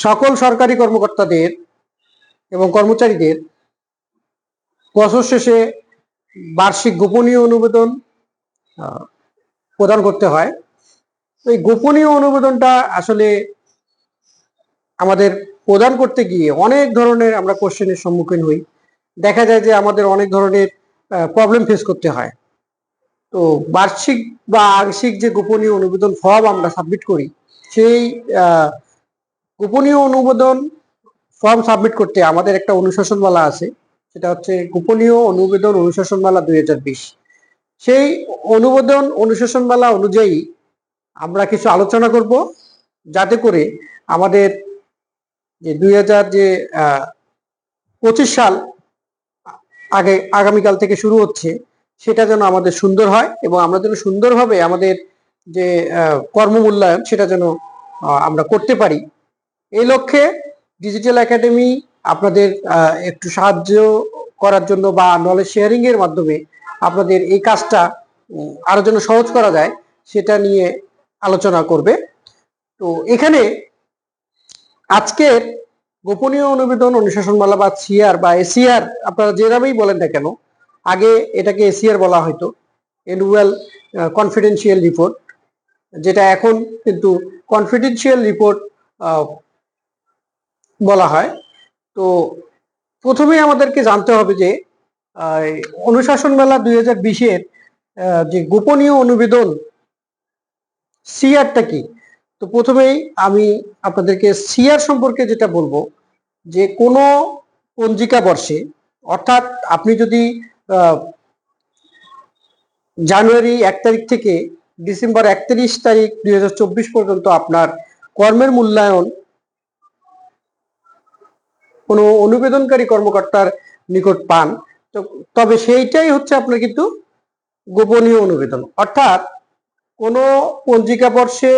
সকল সরকারি কর্মকর্তাদের এবং কর্মচারীদের বছর শেষে বার্ষিক গোপনীয় অনুমোদন প্রদান করতে হয়। এই গোপনীয় অনুমোদনটা আসলে আমাদের প্রদান করতে গিয়ে অনেক ধরনের আমরা কোশ্চেনের সম্মুখীন হই। দেখা যায় যে আমাদের অনেক ধরনের প্রবলেম ফেস করতে হয়। তো বার্ষিক বা আংশিক যে গোপনীয় অনুবেদন ফর্ম আমরা সাবমিট করি, সেই গোপনীয় অনুমোদন ফর্ম সাবমিট করতে আমাদের একটা অনুশাসনমালা আছে। সেটা হচ্ছে গোপনীয় অনুবেদন অনুশাসনমালা দুই হাজার বিশ। সেই অনুমোদন অনুশাসনমালা অনুযায়ী আমরা কিছু আলোচনা করব, যাতে করে আমাদের যে দুই হাজার যে পঁচিশ সাল আগে আগামীকাল থেকে শুরু হচ্ছে, সেটা যেন আমাদের সুন্দর হয় এবং আমরা যেন সুন্দরভাবে আমাদের যে কর্মমূল্যায়ন সেটা যেন আমরা করতে পারি। এই লক্ষ্যে ডিজিটাল একাডেমি আপনাদের একটু সাহায্য করার জন্য বা নলেজ শেয়ারিং এর মাধ্যমে আপনাদের এই কাজটা আরও যেন সহজ করা যায়, সেটা নিয়ে আলোচনা করবে। তো এখানে আজকের গোপনীয় অনুবেদন অনুশাসনমালা বা সিআর বা এসিআর আপনারা যে নামেই বলেন না কেন, আগে এটাকে এসিআর বলা হয়তো অ্যানুয়াল কনফিডেন্সিয়াল রিপোর্ট যেটা এখন কিন্তু কনফিডেন্সিয়াল রিপোর্ট বলা হয়। তো প্রথমে আমাদেরকে জানতে হবে যে অনুশাসন মেলা দুই হাজার বিশের যে গোপনীয় অনুবেদন, সিআরটা কি? তো প্রথমেই আমি আপনাদেরকে সিআর সম্পর্কে যেটা বলব, যে কোনো পঞ্জিকা বর্ষে, অর্থাৎ আপনি যদি জানুয়ারি এক তারিখ থেকে ডিসেম্বর একত্রিশ তারিখ দুই হাজার চব্বিশ পর্যন্ত আপনার কর্মের মূল্যায়ন কোনো অনুবেদনকারী কর্মকর্তার নিকট পান তো তবে সেইটাই হচ্ছে আপনার কিন্তু গোপনীয় অনুবেদন। অর্থাৎ কোনো পঞ্জিকা বর্ষে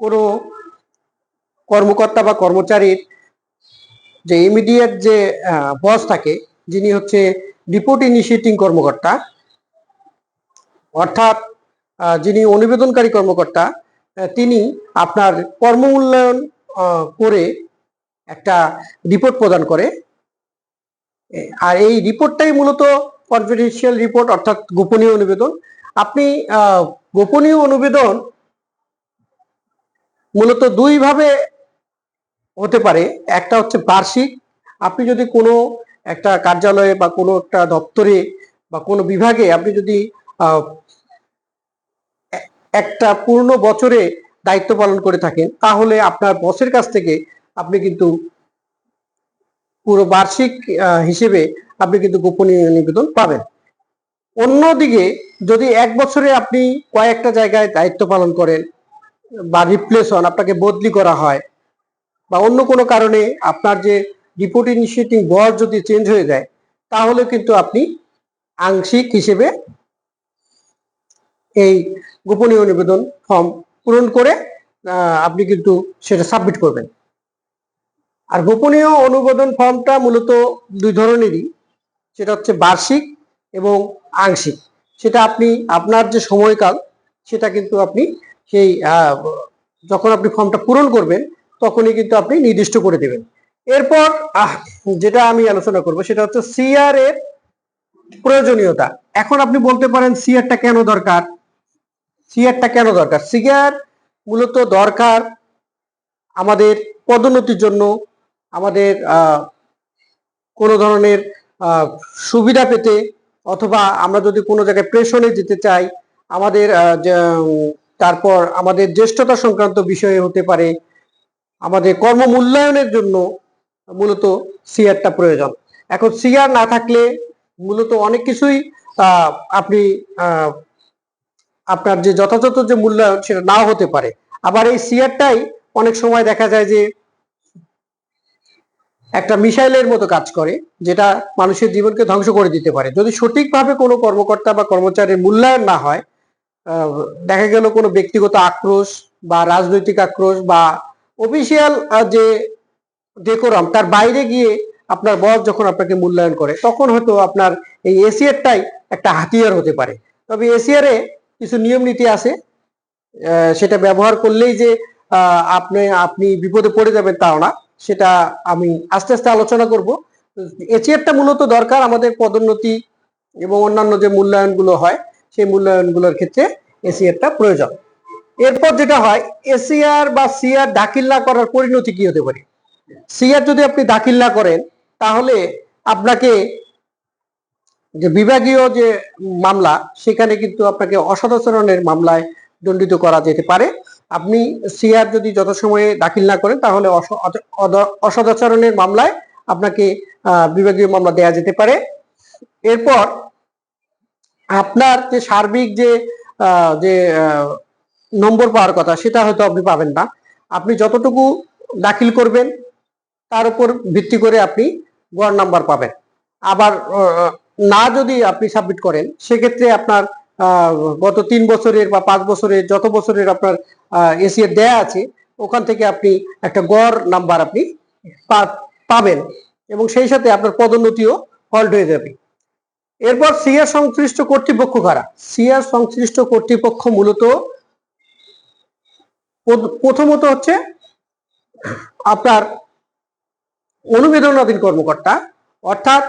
কোনো কর্মকর্তা বা কর্মচারীর যে ইমিডিয়েট যে বস থাকে যিনি হচ্ছে রিপোর্ট ইনিশিয়েটিং কর্মকর্তা অর্থাৎ যিনি অনুবেদনকারী কর্মকর্তা তিনি আপনার কর্মমূল্যায়ন আহ, করে একটা রিপোর্ট প্রদান করে। আর এই রিপোর্টটাই মূলত কনফিডেন্সিয়াল রিপোর্ট অর্থাৎ গোপনীয় অনুবেদন আপনি গোপনীয় অনুবেদন মূলত দুই ভাবে হতে পারে। একটা হচ্ছে বার্ষিক। আপনি যদি কোনো একটা কার্যালয়ে বা কোনো একটা দপ্তরে বা কোনো বিভাগে আপনি যদি একটা পূর্ণ বছরে দায়িত্ব পালন করে থাকেন, তাহলে আপনার বসের কাছ থেকে আপনি কিন্তু পুরো বার্ষিক হিসেবে আপনি কিন্তু গোপনীয় নিবেদন পাবেন। অন্যদিকে যদি এক বছরে আপনি কয়েকটা জায়গায় দায়িত্ব পালন করেন বা রিপ্লেস হন, আপনাকে বদলি করা হয় বা অন্য কোনো কারণে আপনার যে রিপোর্ট ইনিশিয়েটিং বস যদি চেঞ্জ হয়ে যায়, তাহলে কিন্তু আপনি আংশিক হিসেবে এই গোপনীয় নিবেদন ফর্ম পূরণ করে আপনি কিন্তু সেটা সাবমিট করবেন। আর গোপনীয় অনুমোদন ফর্মটা মূলত দুই ধরনেরই। সেটা হচ্ছে বার্ষিক এবং আংশিক। সেটা আপনি, আপনার যে সময়কাল, সেটা কিন্তু আপনি সেই যখন আপনি ফর্মটা পূরণ করবেন, তখনই কিন্তু আপনি নির্দিষ্ট করে দেবেন। এরপর যেটা আমি আলোচনা করব, সেটা হচ্ছে সিআর এর প্রয়োজনীয়তা। এখন আপনি বলতে পারেন সিআরটা কেন দরকার? সিআরটা কেন দরকার? সিআর মূলত দরকার আমাদের পদোন্নতির জন্য আমাদের কোনো ধরনের সুবিধা পেতে অথবা আমরা যদি কোনো জায়গায় প্রেশনে যেতে চাই, আমাদের তারপর আমাদের জ্যেষ্ঠতা সংক্রান্ত বিষয়ে হতে পারে, আমাদের কর্ম মূল্যায়নের জন্য মূলত সিআরটা প্রয়োজন। এখন সিআর না থাকলে মূলত অনেক কিছুই আপনি আপনার যে যথাযথ যে মূল্যায়ন সেটা নাও হতে পারে। আবার এই সিআরটাই অনেক সময় দেখা যায় যে একটা মিসাইলের মতো কাজ করে, যেটা মানুষের জীবনকে ধ্বংস করে দিতে পারে। যদি সঠিকভাবে কোনো কর্মকর্তা বা কর্মচারীর মূল্যায়ন না হয় দেখা গেল কোনো ব্যক্তিগত আক্রোশ বা রাজনৈতিক আক্রোশ বা অফিসিয়াল যে ডেকোরাম তার বাইরে গিয়ে আপনার বস যখন আপনাকে মূল্যায়ন করে, তখন হয়তো আপনার এই এসিআরটাই একটা হাতিয়ার হতে পারে। তবে এসিআরে কিছু নিয়ম নীতি আছে সেটা ব্যবহার করলেই যে আপনি আপনি বিপদে পড়ে যাবেন তাও না। সেটা আমি আস্তে আস্তে আলোচনা করব। এচিএফটা মূলত দরকার আমাদের পদোন্নতি এবং অন্যান্য যে মূল্যায়নগুলো হয়, সেই মূল্যায়নগুলোর ক্ষেত্রে এসিআরটা প্রয়োজন। এরপর যেটা হয় এসিআর বা সিআর দাখিল না করার পরিণতি কি হতে পারে? সিআর যদি আপনি দাখিল না করেন, তাহলে আপনাকে যে বিভাগীয় যে মামলা, সেখানে কিন্তু আপনাকে অসদাচরণের মামলায় দণ্ডিত করা যেতে পারে। আপনি সিআর যদি যথাসময়ে দাখিল না করেন, তাহলে অসদাচরণের মামলায় আপনাকে বিভাগীয় মামলা দেয়া যেতে পারে। এরপর আপনার যে সার্বিক যে যে নম্বর পাওয়ার কথা, সেটা হয়তো আপনি পাবেন না। আপনি যতটুকু দাখিল করবেন, তার উপর ভিত্তি করে আপনি গড় নাম্বার পাবেন। আবার না যদি আপনি সাবমিট করেন, সেক্ষেত্রে আপনার গত তিন বছরের বা পাঁচ বছরের যত বছরের আপনার এসিএর দেয়া আছে, ওখান থেকে আপনি একটা গড় নাম্বার আপনি পাবেন এবং সেই সাথে আপনার পদোন্নতিও হল্ট হয়ে যাবে। এরপর সিআর সংশ্লিষ্ট কর্তৃপক্ষ কারা? সিআর সংশ্লিষ্ট কর্তৃপক্ষ মূলত প্রথ- প্রথমত হচ্ছে আপনার অনুবেদনাধীন কর্মকর্তা, অর্থাৎ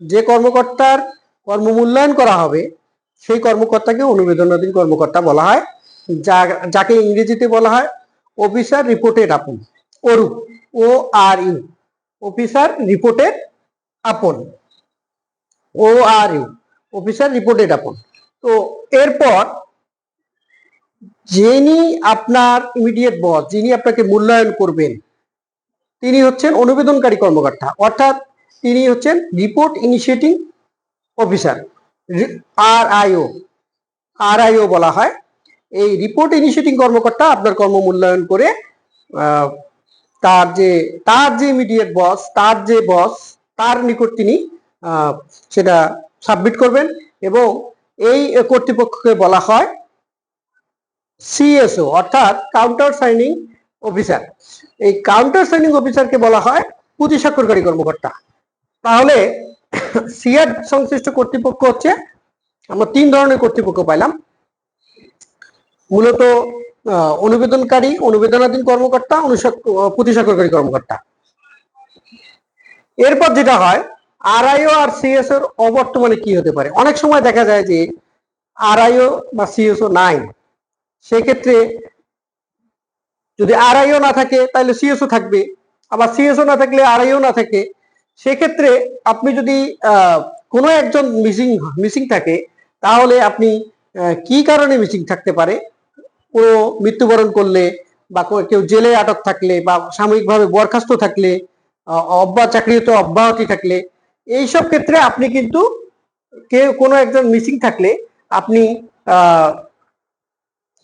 যে কর্মকর্তার কর্ম মূল্যায়ন করা হবে সেই কর্মকর্তাকে অনুবেদনাধীন কর্মকর্তা বলা হয়। যা, যাকে ইংরেজিতে বলা হয় officer reported upon Oru O R U officer reported upon O R U officer reported upon তো এরপর যিনি আপনার ইমিডিয়েট বস যিনি আপনাকে মূল্যায়ন করবেন, তিনি হচ্ছেন অনুবেদনকারী কর্মকর্তা। অর্থাৎ তিনি হচ্ছেন রিপোর্ট ইনিশিয়েটিং অফিসার আর আইও বলা হয়। এই রিপোর্ট ইনিশিয়েটিং কর্মকর্তা আপনার কর্ম মূল্যায়ন করে তার যে তার যে ইমিডিয়েট বস তার যে বস তার নিকট তিনি সেটা সাবমিট করবেন এবং এই কর্তৃপক্ষকে বলা হয় সিএসও অর্থাৎ কাউন্টার সাইনিং অফিসার এই কাউন্টার সাইনিং অফিসারকে বলা হয় পুঁজি স্বাক্ষরকারী কর্মকর্তা। তাহলে সিআর সংশ্লিষ্ট কর্তৃপক্ষ হচ্ছে আমরা তিন ধরনের কর্তৃপক্ষ পাইলাম। মূলত অনুবেদনকারী অনুবেদনাধীন কর্মকর্তা আহ, কর্মকর্তা। এরপর যেটা হয় আরআইও আর সিএসওর অবর্তমানে কি হতে পারে? অনেক সময় দেখা যায় যে আরআইও বা সিএসও নাই। সেক্ষেত্রে যদি আরআইও না থাকে তাহলে সিএসও থাকবে। আবার সিএসও না থাকলে আর আরআইও না থাকে সেক্ষেত্রে আপনি যদি কোনো একজন মিসিং মিসিং থাকে, তাহলে আপনি কি কারণে মিসিং থাকতে পারে? কোনো মৃত্যুবরণ করলে বা কেউ জেলে আটক থাকলে বা সাময়িকভাবে বরখাস্ত থাকলে অব্যাহত চাকরিতে অব্যাহতি থাকলে, এইসব ক্ষেত্রে আপনি কিন্তু কেউ, কোনো একজন মিসিং থাকলে আপনি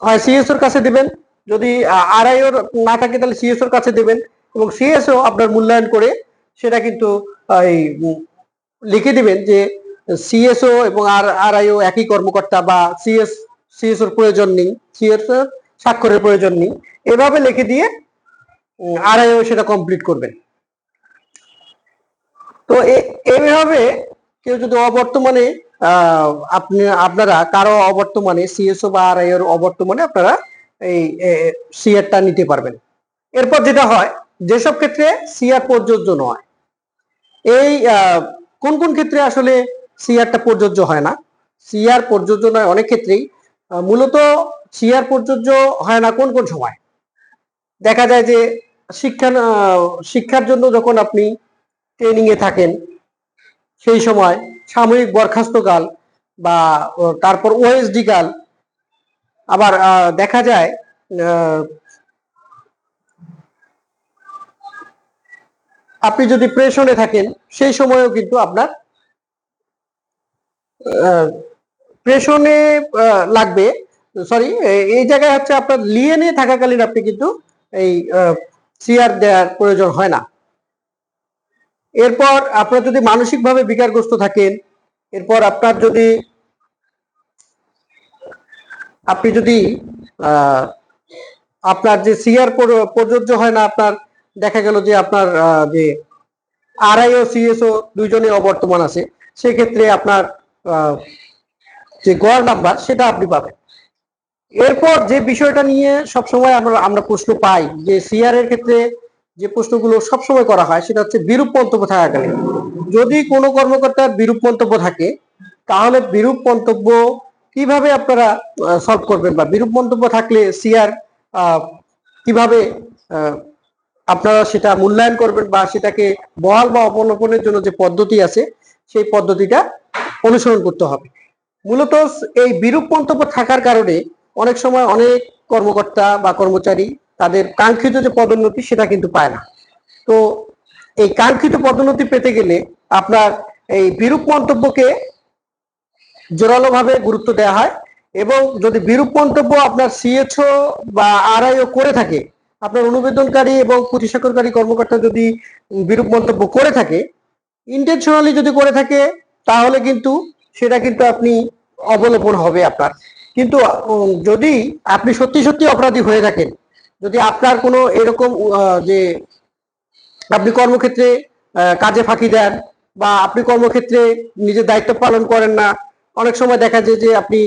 হয় সিএসওর কাছে দেবেন। যদি আরআইওর না থাকে তাহলে সিএসওর কাছে দেবেন এবং সিএসও আপনার মূল্যায়ন করে সেটা কিন্তু এই লিখে দিবেন যে সিএসও এবং আর আর আরআইও একই কর্মকর্তা বা সিএস সিএসওর প্রয়োজন নেই সিএসওর স্বাক্ষরের প্রয়োজন নেই। এভাবে লিখে দিয়ে আর আরআইও সেটা কমপ্লিট করবেন। তো এইভাবে কেউ যদি অবর্তমানে আপনি, আপনারা কারও অবর্তমানে সিএসও বা আর এর অবর্তমানে আপনারা এই সিআরটা নিতে পারবেন। এরপর যেটা হয়, যেসব ক্ষেত্রে সিআর প্রযোজ্য নয় এই কোন কোন ক্ষেত্রে আসলে সিআরটা প্রযোজ্য হয় না? সিআর প্রযোজ্য নয় অনেক ক্ষেত্রেই। মূলত সিআর প্রযোজ্য হয় না কোন কোন সময়? দেখা যায় যে শিক্ষা শিক্ষার জন্য যখন আপনি ট্রেনিং এ থাকেন, সেই সময় সাময়িক বরখাস্তকাল বা তারপর ওএসডি কাল, আবার দেখা যায় আপনি যদি প্রেশনে থাকেন, সেই সময়ও কিন্তু আপনার প্রেশনে লাগবে। সরি এই জায়গায় হচ্ছে আপনার লিয়েনে থাকাকালীন আপনি কিন্তু এই সিআর দেওয়ার প্রয়োজন হয় না। এরপর আপনার যদি মানসিকভাবে বিকারগ্রস্ত থাকেন, এরপর আপনার যদি, আপনি যদি আপনার যে সিআর প্রযোজ্য হয় না আপনার দেখা গেল যে আপনার যে আরআই ও সিএসও দুইজনে অবর্তমান আছে, সেক্ষেত্রে আপনার যে গড় নাম্বার সেটা আপনি পাবেন। এরপর যে বিষয়টা নিয়ে সবসময় আমরা আমরা প্রশ্ন পাই, যে সিআর এর ক্ষেত্রে যে প্রশ্নগুলো সবসময় করা হয়, সেটা হচ্ছে বিরূপ মন্তব্য থাকাকালীন। যদি কোনো কর্মকর্তার বিরূপ মন্তব্য থাকে, তাহলে বিরূপ মন্তব্য কীভাবে আপনারা সলভ করবেন? বা বিরূপ মন্তব্য থাকলে সিআর কীভাবে আপনারা সেটা মূল্যায়ন করবেন বা সেটাকে বহাল বা অবলম্বনের জন্য যে পদ্ধতি আছে, সেই পদ্ধতিটা অনুসরণ করতে হবে। মূলত এই বিরূপ মন্তব্য থাকার কারণে অনেক সময় অনেক কর্মকর্তা বা কর্মচারী তাদের কাঙ্ক্ষিত যে পদোন্নতি সেটা কিন্তু পায় না। তো এই কাঙ্ক্ষিত পদোন্নতি পেতে গেলে আপনার এই বিরূপ মন্তব্যকে জোরালোভাবে গুরুত্ব দেওয়া হয় এবং যদি বিরূপ মন্তব্য আপনার সিএচও বা আরআইও করে থাকে আপনার অনুবেদনকারী এবং প্রতিসাক্ষরকারী কর্মকর্তা যদি বিরূপ মন্তব্য করে থাকে ইন্টেনশনালি যদি করে থাকে, তাহলে কিন্তু সেটা কিন্তু আপনি অবলোপন হবে আপনার। কিন্তু যদি আপনি সত্যি সত্যি অপরাধী হয়ে থাকেন, যদি আপনার কোনো এরকম যে আপনি কর্মক্ষেত্রে কাজে ফাঁকি দেন বা আপনি কর্মক্ষেত্রে নিজের দায়িত্ব পালন করেন না, অনেক সময় দেখা যায় যে আপনি